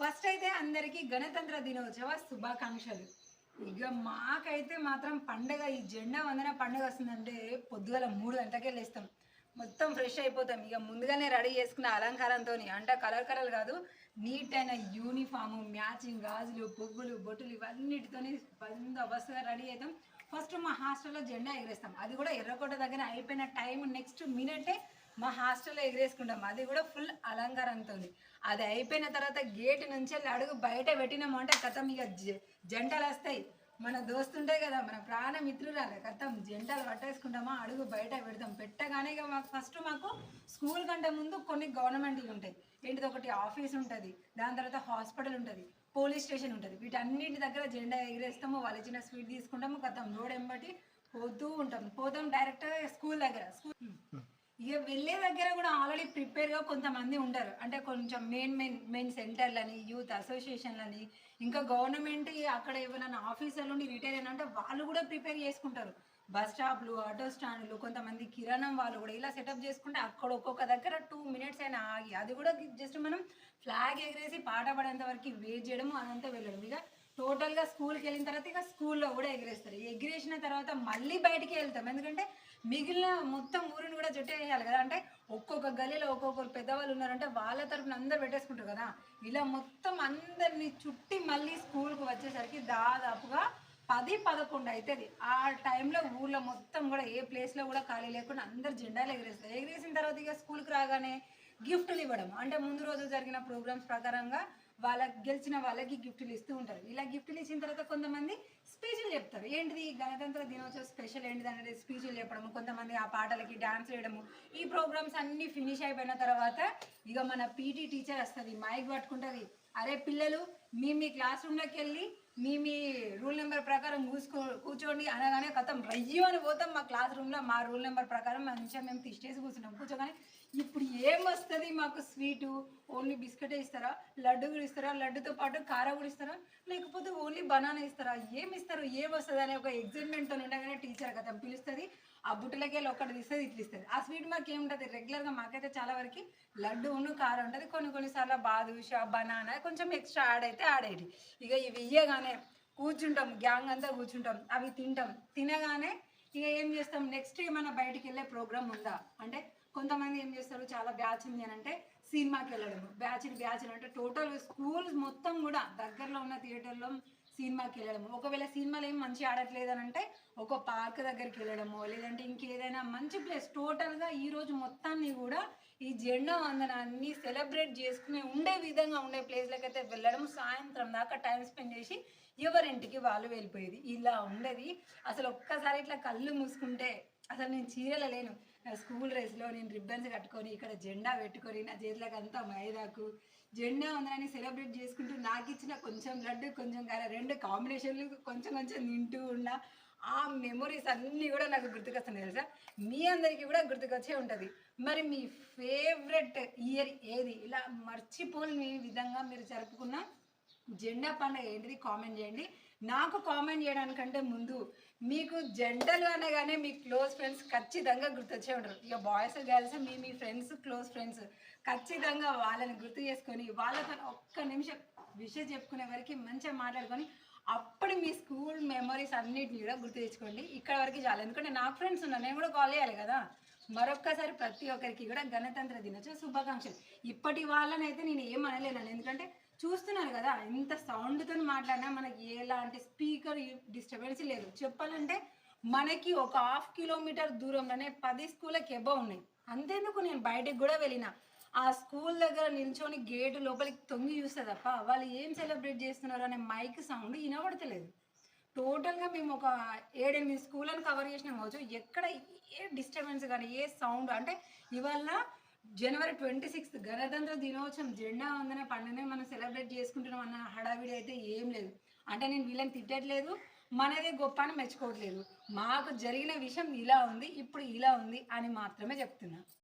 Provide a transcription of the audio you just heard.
First అయితే అందరికీ గణతంత్ర దినోత్సవ శుభాకాంక్షలు. ఇక మాకైతే మాత్రం పండగ ఈ జెండా వందన పండగ వస్తుందంటే పొద్దుగల మూడు గంటలకే లేస్తాం. మొత్తం ఫ్రెష్ అయిపోతాం. ఇక ముందుగానే రెడీ చేసుకున్న అలంకారంతో అంటే కలర్ కలర్ కాదు నీట్ అయిన యూనిఫాము మ్యాచింగ్ గాజులు పువ్వులు బొట్టులు ఇవన్నిటితోని బందోబస్తుగా రెడీ అవుతాం. ఫస్ట్ మా హాస్టల్లో జెండా ఎగరేస్తాం. అది కూడా ఎర్రకోట దగ్గర అయిపోయిన టైం నెక్స్ట్ మినిటే మా హాస్టల్లో ఎగరేసుకుంటాం. అది కూడా ఫుల్ అలంకారంతో అది అయిపోయిన తర్వాత గేట్ నుంచి వెళ్ళి అడుగు బయట పెట్టినామంటే కథం ఇక జంటలు వస్తాయి. మన దోస్తుంటాయి కదా మన ప్రాణ మిత్రురాలే కథం. జంటలు పట్టేసుకుంటామా అడుగు బయట పెడతాం. పెట్టగానే ఇక మాకు ఫస్ట్ మాకు స్కూల్ కంటే ముందు కొన్ని గవర్నమెంట్ ఉంటాయి. ఏంటిది ఒకటి ఆఫీస్ ఉంటుంది. దాని తర్వాత హాస్పిటల్ ఉంటుంది. పోలీస్ స్టేషన్ ఉంటుంది. వీటన్నిటి దగ్గర జెండా ఎగిరేస్తాము. వాళ్ళు ఇచ్చిన స్వీట్ తీసుకుంటాము. కథం రోడ్ ఎంబటి పోతూ ఉంటాం. పోతాం డైరెక్ట్ స్కూల్ దగ్గర. స్కూల్ ఇక వెళ్ళే దగ్గర కూడా ఆల్రెడీ ప్రిపేర్గా కొంతమంది ఉండరు. అంటే కొంచెం మెయిన్ మెయిన్ మెయిన్ సెంటర్లని యూత్ అసోసియేషన్లని ఇంకా గవర్నమెంట్ అక్కడ ఏమైనా ఆఫీసర్లు ఉండి రిటైర్ అయినా అంటే వాళ్ళు కూడా ప్రిపేర్ చేసుకుంటారు. బస్ స్టాప్లు ఆటో స్టాండ్లు కొంతమంది కిరాణం వాళ్ళు కూడా ఇలా సెటప్ చేసుకుంటే అక్కడ ఒక్కొక్క దగ్గర టూ మినిట్స్ అయినా ఆగి అది కూడా జస్ట్ మనం ఫ్లాగ్ ఎగరేసి పాట పడేంత వరకు వెయిట్ చేయడము అదంతా వెళ్ళడం. ఇక టోటల్గా స్కూల్కి వెళ్ళిన తర్వాత ఇక స్కూల్లో కూడా ఎగిరేస్తారు. ఎగిరేసిన తర్వాత మళ్ళీ బయటికి వెళ్తాం. ఎందుకంటే మిగిలిన మొత్తం ఊరిని కూడా జుట్టేయాలి కదా. అంటే ఒక్కొక్క గలీలో ఒక్కొక్కరు పెద్దవాళ్ళు ఉన్నారంటే వాళ్ళ తరపున అందరు పెట్టేసుకుంటారు కదా. ఇలా మొత్తం అందరిని చుట్టి మళ్ళీ స్కూల్కి వచ్చేసరికి దాదాపుగా పది పదకొండు అవుతుంది ఆ టైంలో ఊళ్ళో మొత్తం కూడా ఏ ప్లేస్లో కూడా ఖాళీ లేకుండా అందరు జెండాలు ఎగిరేస్తారు. ఎగిరేసిన తర్వాత ఇక స్కూల్కి రాగానే గిఫ్ట్లు ఇవ్వడం. అంటే ముందు రోజు జరిగిన ప్రోగ్రామ్స్ ప్రకారంగా వాళ్ళకి గెలిచిన వాళ్ళకి గిఫ్ట్లు ఇస్తూ ఉంటారు. ఇలా గిఫ్ట్లు ఇచ్చిన తర్వాత కొంతమంది స్పీచ్లు చెప్తారు. ఏంటిది గణతంత్ర దినోత్సవ స్పెషల్ ఏంటిది అనేది స్పీచ్లు చెప్పడము కొంతమంది ఆ పాటలకి డాన్స్ వేయడము. ఈ ప్రోగ్రామ్స్ అన్నీ ఫినిష్ అయిపోయిన తర్వాత ఇక మన పీటీ టీచర్ వస్తుంది మైక్ పట్టుకుంటుంది. అరే పిల్లలు మీ మీ క్లాస్ రూమ్లోకి వెళ్ళి మీ మీ రూల్ నెంబర్ ప్రకారం కూసుకో కూర్చోండి అనగానే కథం రయ్యం అని పోతాం మా క్లాస్ రూమ్లో మా రూల్ నెంబర్ ప్రకారం మంచిగా మేము తిష్టేసి కూర్చున్నాం. కూర్చోగానే ఇప్పుడు ఏం వస్తుంది మాకు స్వీటు ఓన్లీ బిస్కెట్ ఇస్తారా? లడ్డు కూడా ఇస్తారా? లడ్డుతో పాటు కార కూడా ఇస్తారా? లేకపోతే ఓన్లీ బనానా ఇస్తారా? ఏం ఇస్తారు? ఏం వస్తుంది? అనే ఒక ఎగ్జైట్మెంట్తో ఉండగానే టీచర్ కదా పిలుస్తుంది. ఆ బుట్టలకి వెళ్ళి ఒకటి తీస్తుంది ఇట్లా ఇస్తుంది. ఆ స్వీట్ మాకు ఏముంటుంది రెగ్యులర్గా మాకైతే చాలా వరకు లడ్డు ఉన్ను కారం ఉంటుంది. కొన్ని కొన్నిసార్లు బాదుషా బనానా కొంచెం ఎక్స్ట్రా యాడ్ అయితే యాడ్ ఇక ఇవి ఇయ్యగానే కూర్చుంటాం గ్యాంగ్ అంతా కూర్చుంటాం అవి తింటాం. తినగానే ఇక ఏం చేస్తాం? నెక్స్ట్ ఏమైనా బయటికి వెళ్ళే ప్రోగ్రామ్ ఉందా? అంటే కొంతమంది ఏం చేస్తారు? చాలా బ్యాచ్ ఉంది అని అంటే సినిమాకి వెళ్ళడం బ్యాచ్ బ్యాచ్ అంటే టోటల్ స్కూల్స్ మొత్తం కూడా దగ్గరలో ఉన్న థియేటర్లో సినిమాకి వెళ్ళడము. ఒకవేళ సినిమాలు ఏం మంచి ఆడట్లేదు అని అంటే ఒక పార్క్ దగ్గరికి వెళ్ళడము లేదంటే ఇంకేదైనా మంచి ప్లేస్ టోటల్గా ఈ రోజు మొత్తాన్ని కూడా ఈ జెండా వందనాన్ని సెలబ్రేట్ చేసుకునే ఉండే విధంగా ఉండే ప్లేస్లకి అయితే వెళ్ళడం సాయంత్రం దాకా టైం స్పెండ్ చేసి ఎవరింటికి వాళ్ళు వెళ్ళిపోయేది. ఇలా ఉండేది. అసలు ఒక్కసారి ఇట్లా కళ్ళు మూసుకుంటే అసలు నేను చీరల లేను. స్కూల్ డ్రెస్లో నేను రిబ్బన్స్ కట్టుకొని ఇక్కడ జెండా పెట్టుకొని నా చేతులకు అంతా మైదాకు జెండా ఉందని సెలబ్రేట్ చేసుకుంటూ నాకు ఇచ్చిన కొంచెం లడ్డు కొంచెం కార రెండు కాంబినేషన్లు కొంచెం కొంచెం తింటూ ఉన్న. ఆ మెమొరీస్ అన్నీ కూడా నాకు గుర్తుకొస్తున్నాయి తెలుసా? మీ అందరికీ కూడా గుర్తుకొచ్చే ఉంటుంది. మరి మీ ఫేవరెట్ ఇయర్ ఏది? ఇలా మర్చిపోని విధంగా మీరు జరుపుకున్న జెండా పండుగ ఏంటిది? కామెంట్ చేయండి. నాకు కామెంట్ చేయడానికంటే ముందు మీకు జెండలు అనగానే మీ క్లోజ్ ఫ్రెండ్స్ ఖచ్చితంగా గుర్తొచ్చే ఉంటారు. ఇక బాయ్స్ గర్ల్స్ మీ మీ ఫ్రెండ్స్ క్లోజ్ ఫ్రెండ్స్ ఖచ్చితంగా వాళ్ళని గుర్తు చేసుకొని వాళ్ళతో ఒక్క నిమిషం విషయం చెప్పుకునే వరకు మంచిగా మాట్లాడుకొని అప్పుడు మీ స్కూల్ మెమరీస్ అన్నిటిని కూడా గుర్తు తెచ్చుకోండి. ఇక్కడ వరకు చాలు. ఎందుకంటే నాకు ఫ్రెండ్స్ ఉన్నా నేను కూడా కాల్ చేయాలి కదా. మరొక్కసారి ప్రతి ఒక్కరికి కూడా గణతంత్ర దినోత్సవ శుభాకాంక్షలు. ఇప్పటి వాళ్ళనైతే నేను ఏం అనలేను. ఎందుకంటే చూస్తున్నారు కదా ఇంత సౌండ్తో మాట్లాడినా మనకి ఎలాంటి స్పీకర్ డిస్టర్బెన్స్ లేదు. చెప్పాలంటే మనకి ఒక హాఫ్ కిలోమీటర్ దూరంలోనే పది స్కూళ్ళకి ఎబో ఉన్నాయి. అంతేందుకు నేను బయటకు కూడా వెళ్ళిన. ఆ స్కూల్ దగ్గర నిల్చొని గేటు లోపలికి తొంగి చూస్తే తప్ప వాళ్ళు ఏం సెలబ్రేట్ చేస్తున్నారు అనే మైక్ సౌండ్ వినబడతలేదు. టోటల్గా మేము ఒక ఏడెనిమిది స్కూళ్ళని కవర్ చేసిన కావచ్చు. ఎక్కడ ఏ డిస్టర్బెన్స్ కానీ ఏ సౌండ్ అంటే ఇవాళ జనవరి ట్వంటీ సిక్స్త్ గణతంత్ర దినోత్సవం జెండా వందన పండుగనే మనం సెలబ్రేట్ చేసుకుంటున్నాం అన్న హడావిడి అయితే ఏం లేదు. అంటే నేను వీళ్ళని తిట్టట్లేదు మనదే గొప్ప అని మెచ్చుకోవట్లేదు. మాకు జరిగిన విషయం ఇలా ఉంది ఇప్పుడు ఇలా ఉంది అని మాత్రమే చెప్తున్నా.